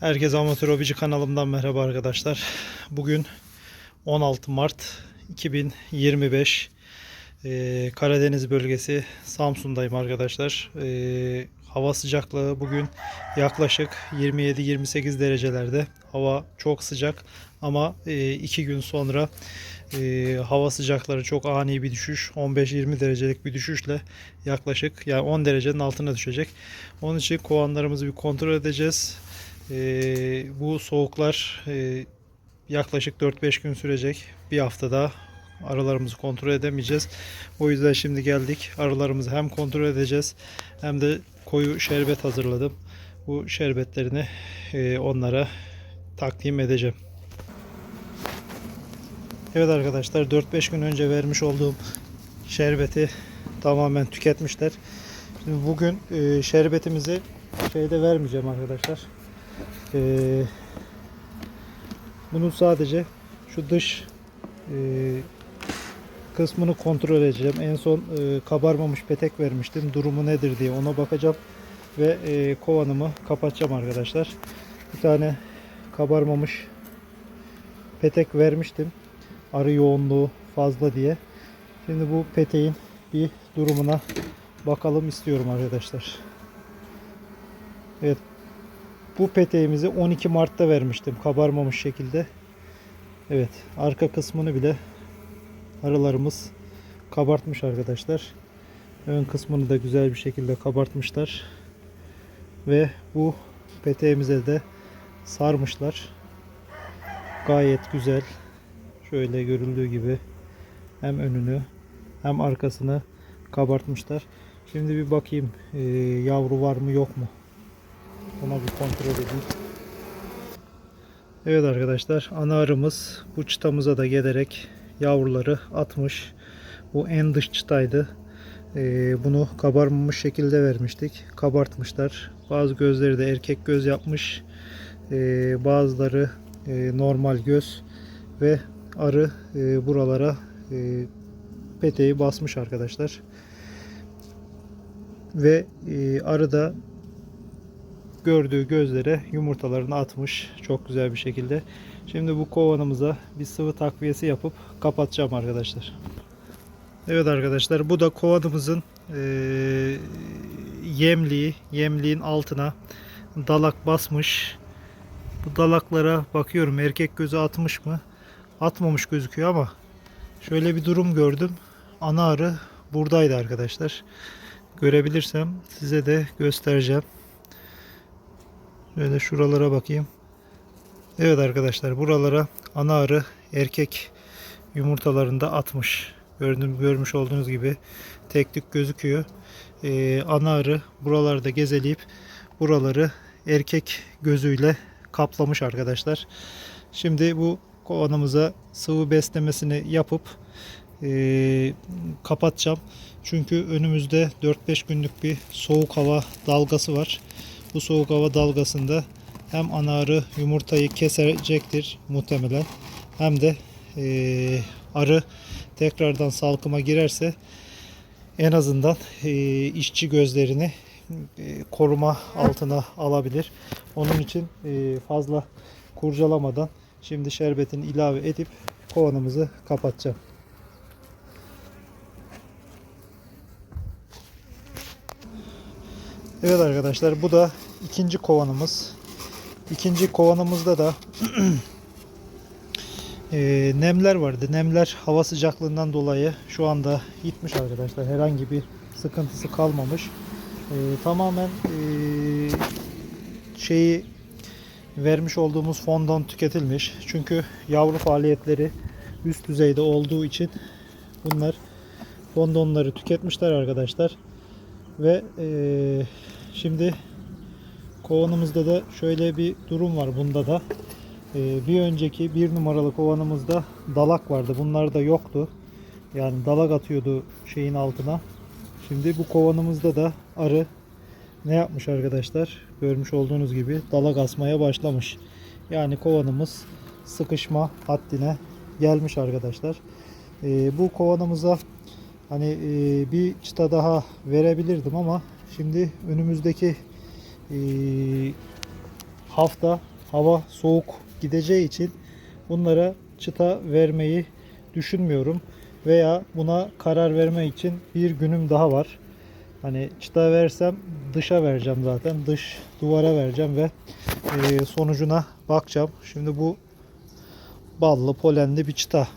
Herkese Amatör Hobici kanalımdan merhaba arkadaşlar. Bugün 16 Mart 2025 Ee, Karadeniz bölgesi Samsun'dayım arkadaşlar. Ee, hava sıcaklığı bugün yaklaşık 27-28 derecelerde. Hava çok sıcak ama 2 gün sonra e, hava sıcakları çok ani bir düşüş 15-20 derecelik bir düşüşle yaklaşık yani 10 derecenin altına düşecek. Onun için kovanlarımızı bir kontrol edeceğiz. Ee, bu soğuklar e, yaklaşık 4-5 gün sürecek. Bir haftada arılarımızı kontrol edemeyeceğiz. O yüzden şimdi geldik. Arılarımızı hem kontrol edeceğiz hem de koyu şerbet hazırladım. Bu şerbetlerini e, onlara takdim edeceğim. Evet arkadaşlar 4-5 gün önce vermiş olduğum şerbeti tamamen tüketmişler. Şimdi bugün e, şerbetimizi şeyde vermeyeceğim arkadaşlar. Ee, bunun sadece şu dış e, kısmını kontrol edeceğim. En son e, kabarmamış petek vermiştim. Durumu nedir diye ona bakacağım. Ve e, kovanımı kapatacağım arkadaşlar. Bir tane kabarmamış petek vermiştim. Arı yoğunluğu fazla diye. Şimdi bu peteğin bir durumuna bakalım istiyorum arkadaşlar. Evet bu peteğimizi 12 Mart'ta vermiştim kabarmamış şekilde. Evet arka kısmını bile arılarımız kabartmış arkadaşlar. Ön kısmını da güzel bir şekilde kabartmışlar. Ve bu peteğimize de sarmışlar. Gayet güzel. Şöyle görüldüğü gibi hem önünü hem arkasını kabartmışlar. Şimdi bir bakayım ee, yavru var mı yok mu? Ona bir kontrol edeyim. Evet arkadaşlar ana arımız bu çıtamıza da gelerek yavruları atmış. Bu en dış çıtaydı. Ee, bunu kabarmamış şekilde vermiştik. Kabartmışlar. Bazı gözleri de erkek göz yapmış. Ee, bazıları e, normal göz ve arı e, buralara e, peteği basmış arkadaşlar. Ve e, arı da gördüğü gözlere yumurtalarını atmış çok güzel bir şekilde. Şimdi bu kovanımıza bir sıvı takviyesi yapıp kapatacağım arkadaşlar. Evet arkadaşlar bu da kovanımızın e, yemliği. Yemliğin altına dalak basmış. Bu dalaklara bakıyorum erkek gözü atmış mı? Atmamış gözüküyor ama şöyle bir durum gördüm. Ana arı buradaydı arkadaşlar. Görebilirsem size de göstereceğim. Şöyle şuralara bakayım. Evet arkadaşlar buralara ana arı erkek yumurtalarında atmış. Gördüğüm, görmüş olduğunuz gibi tek tük gözüküyor. Ee, ana arı buralarda gezeleyip buraları erkek gözüyle kaplamış arkadaşlar. Şimdi bu kovanımıza sıvı beslemesini yapıp e, kapatacağım. Çünkü önümüzde 4-5 günlük bir soğuk hava dalgası var. Bu soğuk hava dalgasında hem ana arı yumurtayı kesecektir muhtemelen hem de e, arı tekrardan salkıma girerse en azından e, işçi gözlerini e, koruma altına alabilir. Onun için e, fazla kurcalamadan şimdi şerbetini ilave edip kovanımızı kapatacağım. Evet arkadaşlar bu da ikinci kovanımız. İkinci kovanımızda da e, nemler vardı. Nemler hava sıcaklığından dolayı şu anda gitmiş arkadaşlar. Herhangi bir sıkıntısı kalmamış. E, tamamen e, şeyi vermiş olduğumuz fondan tüketilmiş. Çünkü yavru faaliyetleri üst düzeyde olduğu için bunlar fondonları tüketmişler arkadaşlar. Ve eee Şimdi kovanımızda da şöyle bir durum var bunda da. Ee, bir önceki bir numaralı kovanımızda dalak vardı. Bunlar da yoktu. Yani dalak atıyordu şeyin altına. Şimdi bu kovanımızda da arı ne yapmış arkadaşlar? Görmüş olduğunuz gibi dalak asmaya başlamış. Yani kovanımız sıkışma haddine gelmiş arkadaşlar. Ee, bu kovanımıza hani e, bir çıta daha verebilirdim ama Şimdi önümüzdeki e, hafta hava soğuk gideceği için bunlara çıta vermeyi düşünmüyorum. Veya buna karar vermek için bir günüm daha var. Hani çıta versem dışa vereceğim zaten. Dış duvara vereceğim ve e, sonucuna bakacağım. Şimdi bu ballı polenli bir çıta.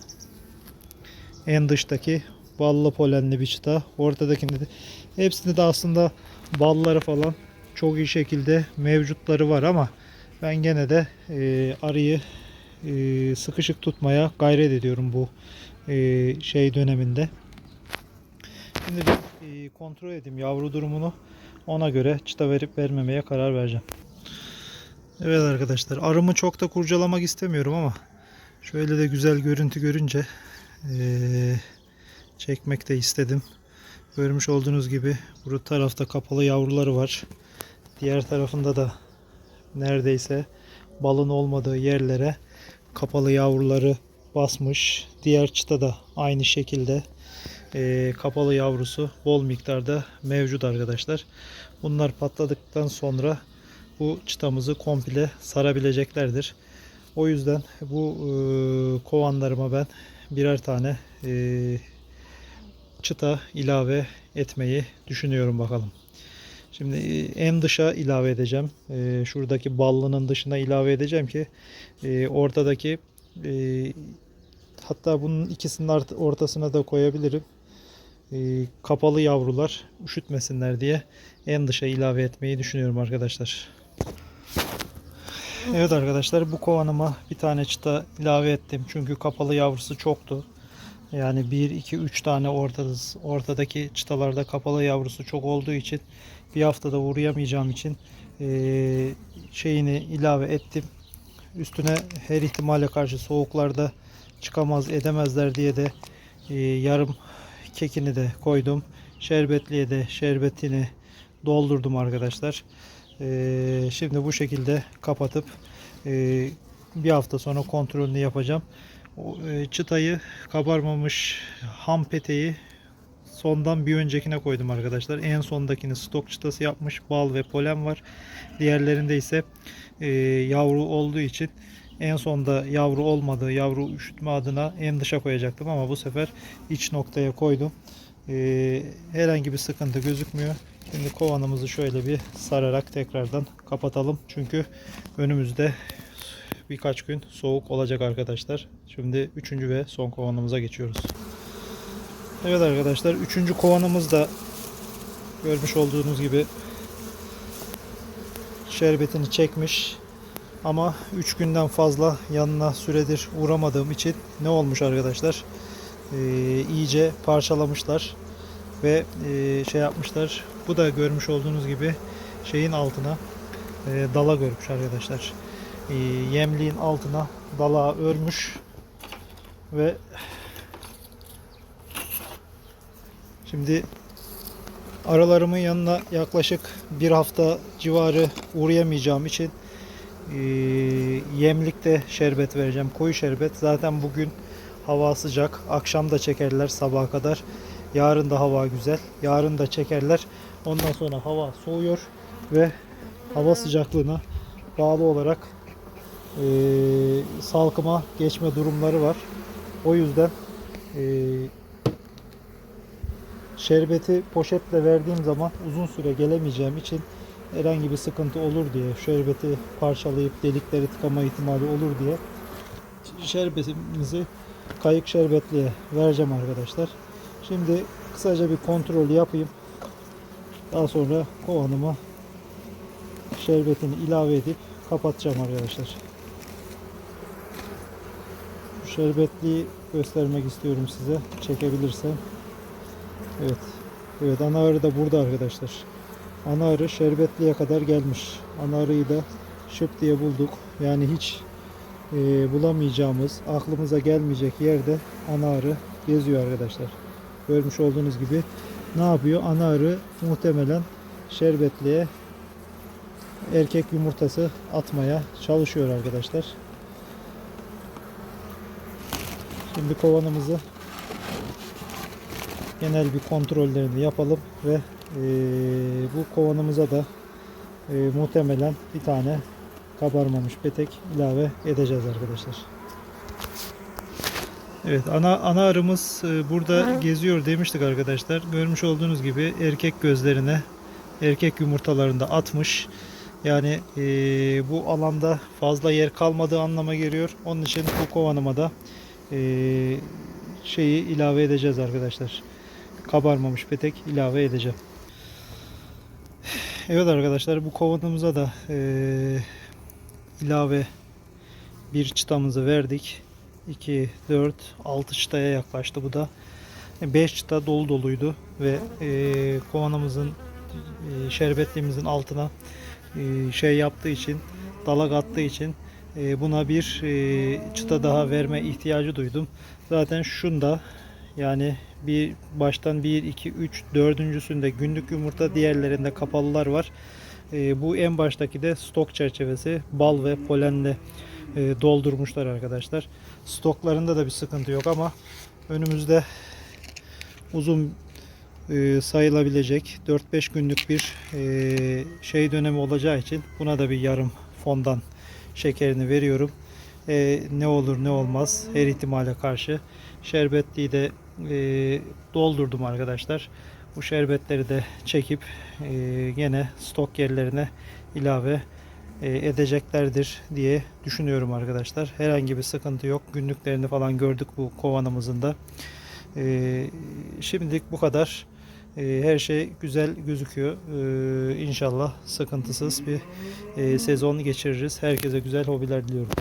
En dıştaki ballı polenli bir çıta. Ortadakinde de hepsinde de aslında balları falan çok iyi şekilde mevcutları var ama ben gene de e, arıyı e, sıkışık tutmaya gayret ediyorum bu e, şey döneminde. Şimdi bir e, kontrol edeyim yavru durumunu. Ona göre çıta verip vermemeye karar vereceğim. Evet arkadaşlar arımı çok da kurcalamak istemiyorum ama şöyle de güzel görüntü görünce eee, çekmek de istedim. Görmüş olduğunuz gibi bu tarafta kapalı yavruları var. Diğer tarafında da neredeyse balın olmadığı yerlere kapalı yavruları basmış. Diğer çıta da aynı şekilde eee, kapalı yavrusu bol miktarda mevcut arkadaşlar. Bunlar patladıktan sonra bu çıtamızı komple sarabileceklerdir. O yüzden bu e, kovanlarıma ben birer tane e, çıta ilave etmeyi düşünüyorum bakalım. Şimdi e, en dışa ilave edeceğim. E, şuradaki ballının dışına ilave edeceğim ki e, ortadaki e, hatta bunun ikisinin ortasına da koyabilirim. Kapalı yavrular üşütmesinler diye en dışa ilave etmeyi düşünüyorum arkadaşlar. Evet arkadaşlar bu kovanıma bir tane çıta ilave ettim. Çünkü kapalı yavrusu çoktu. Yani 1, 2, 3 tane ortada, ortadaki çıtalarda kapalı yavrusu çok olduğu için bir haftada uğrayamayacağım için eee, şeyini ilave ettim. Üstüne her ihtimale karşı soğuklarda çıkamaz edemezler diye de eee, yarım kekini de koydum. Şerbetliye de şerbetini doldurdum arkadaşlar. Eee, şimdi bu şekilde kapatıp eee, bir hafta sonra kontrolünü yapacağım. Eee, çıtayı kabarmamış ham peteği sondan bir öncekine koydum arkadaşlar. En sondakini stok çıtası yapmış. Bal ve polen var. Diğerlerinde ise eee, yavru olduğu için en sonda yavru olmadığı, yavru üşütme adına en dışa koyacaktım ama bu sefer iç noktaya koydum. Eee, herhangi bir sıkıntı gözükmüyor. Şimdi kovanımızı şöyle bir sararak tekrardan kapatalım. Çünkü önümüzde birkaç gün soğuk olacak arkadaşlar. Şimdi üçüncü ve son kovanımıza geçiyoruz. Evet arkadaşlar üçüncü kovanımız da görmüş olduğunuz gibi şerbetini çekmiş. Ama 3 günden fazla yanına süredir uğramadığım için ne olmuş arkadaşlar? Ee, iyice parçalamışlar ve e, şey yapmışlar. Bu da görmüş olduğunuz gibi şeyin altına e, dala görmüş arkadaşlar. E, yemliğin altına dala örmüş ve şimdi aralarımın yanına yaklaşık bir hafta civarı uğrayamayacağım için e, yemlikte şerbet vereceğim. Koyu şerbet. Zaten bugün hava sıcak. Akşam da çekerler sabaha kadar. Yarın da hava güzel. Yarın da çekerler. Ondan sonra hava soğuyor ve hava sıcaklığına bağlı olarak e, salkıma geçme durumları var. O yüzden e, şerbeti poşetle verdiğim zaman uzun süre gelemeyeceğim için herhangi bir sıkıntı olur diye şerbeti parçalayıp delikleri tıkama ihtimali olur diye şerbetimizi kayık şerbetliye vereceğim arkadaşlar. Şimdi kısaca bir kontrol yapayım. Daha sonra kovanıma şerbetini ilave edip kapatacağım arkadaşlar. Şu şerbetliyi göstermek istiyorum size. Çekebilirsem. Evet. Evet ana arı da burada arkadaşlar. Ana arı şerbetliye kadar gelmiş. Ana arıyı da şıp diye bulduk. Yani hiç e, bulamayacağımız, aklımıza gelmeyecek yerde ana arı geziyor arkadaşlar. Görmüş olduğunuz gibi ne yapıyor? Ana arı muhtemelen şerbetliye erkek yumurtası atmaya çalışıyor arkadaşlar. Şimdi kovanımızı genel bir kontrollerini yapalım ve e, bu kovanımıza da e, muhtemelen bir tane kabarmamış petek ilave edeceğiz arkadaşlar. Evet ana ana arımız e, burada geziyor demiştik arkadaşlar. Görmüş olduğunuz gibi erkek gözlerine erkek yumurtalarında atmış. Yani e, bu alanda fazla yer kalmadığı anlama geliyor. Onun için bu kovanıma da şeyi ilave edeceğiz arkadaşlar. Kabarmamış petek ilave edeceğim. Evet arkadaşlar bu kovanımıza da e, ilave bir çıtamızı verdik. 2, 4, 6 çıtaya yaklaştı bu da. 5 çıta dolu doluydu ve e, kovanımızın e, şerbetliğimizin altına e, şey yaptığı için dalak attığı için e, buna bir e, çıta daha verme ihtiyacı duydum. Zaten şunda yani bir baştan 1, 2, 3, dördüncüsünde günlük yumurta diğerlerinde kapalılar var. E, bu en baştaki de stok çerçevesi bal ve polenle e, doldurmuşlar arkadaşlar. Stoklarında da bir sıkıntı yok ama önümüzde uzun e, sayılabilecek 4-5 günlük bir şey dönemi olacağı için buna da bir yarım fondan şekerini veriyorum. E, ne olur ne olmaz her ihtimale karşı şerbetliği de e, doldurdum arkadaşlar. Bu şerbetleri de çekip e, gene stok yerlerine ilave e, edeceklerdir diye düşünüyorum arkadaşlar. Herhangi bir sıkıntı yok. Günlüklerini falan gördük bu kovanımızın da. E, şimdilik bu kadar. E, her şey güzel gözüküyor. E, inşallah sıkıntısız bir e, sezon geçiririz. Herkese güzel hobiler diliyorum.